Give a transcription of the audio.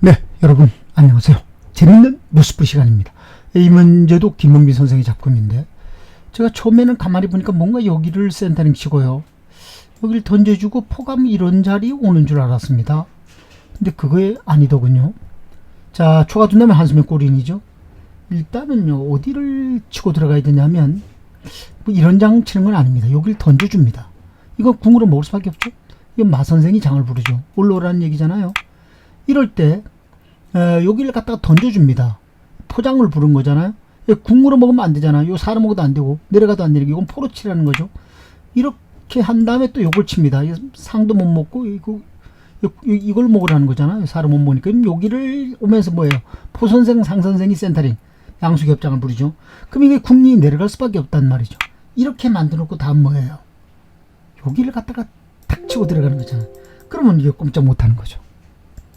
네, 여러분 안녕하세요. 재밌는 뉴스풀 시간입니다. 이 문제도 김문빈 선생의 작품인데 제가 처음에는 가만히 보니까 뭔가 여기를 센터링 치고요. 여기를 던져주고 포감 이런 자리 오는 줄 알았습니다. 근데 그거에 아니더군요. 자, 초가 둔다면 한숨의 골인이죠. 일단은요, 어디를 치고 들어가야 되냐면, 뭐 이런 장 치는 건 아닙니다. 여기를 던져줍니다. 이거 궁으로 먹을 수밖에 없죠. 이건 마 선생이 장을 부르죠. 올라오라는 얘기잖아요. 이럴 때, 에, 여기를 갖다가 던져줍니다. 포장을 부른 거잖아요. 예, 궁으로 먹으면 안 되잖아요. 요 사로 먹어도 안 되고, 내려가도 안 되고, 이건 포로 치라는 거죠. 이렇게 한 다음에 또 요걸 칩니다. 이 상도 못 먹고, 이거, 이걸 먹으라는 거잖아요. 사로 못 먹으니까. 그럼 여기를 오면서 뭐예요? 포선생, 상선생이 센터링, 양수겹장을 부리죠. 그럼 이게 궁리 내려갈 수밖에 없단 말이죠. 이렇게 만들어 놓고 다음 뭐예요? 여기를 갖다가 탁 치고 들어가는 거잖아요. 그러면 이게 꼼짝 못 하는 거죠.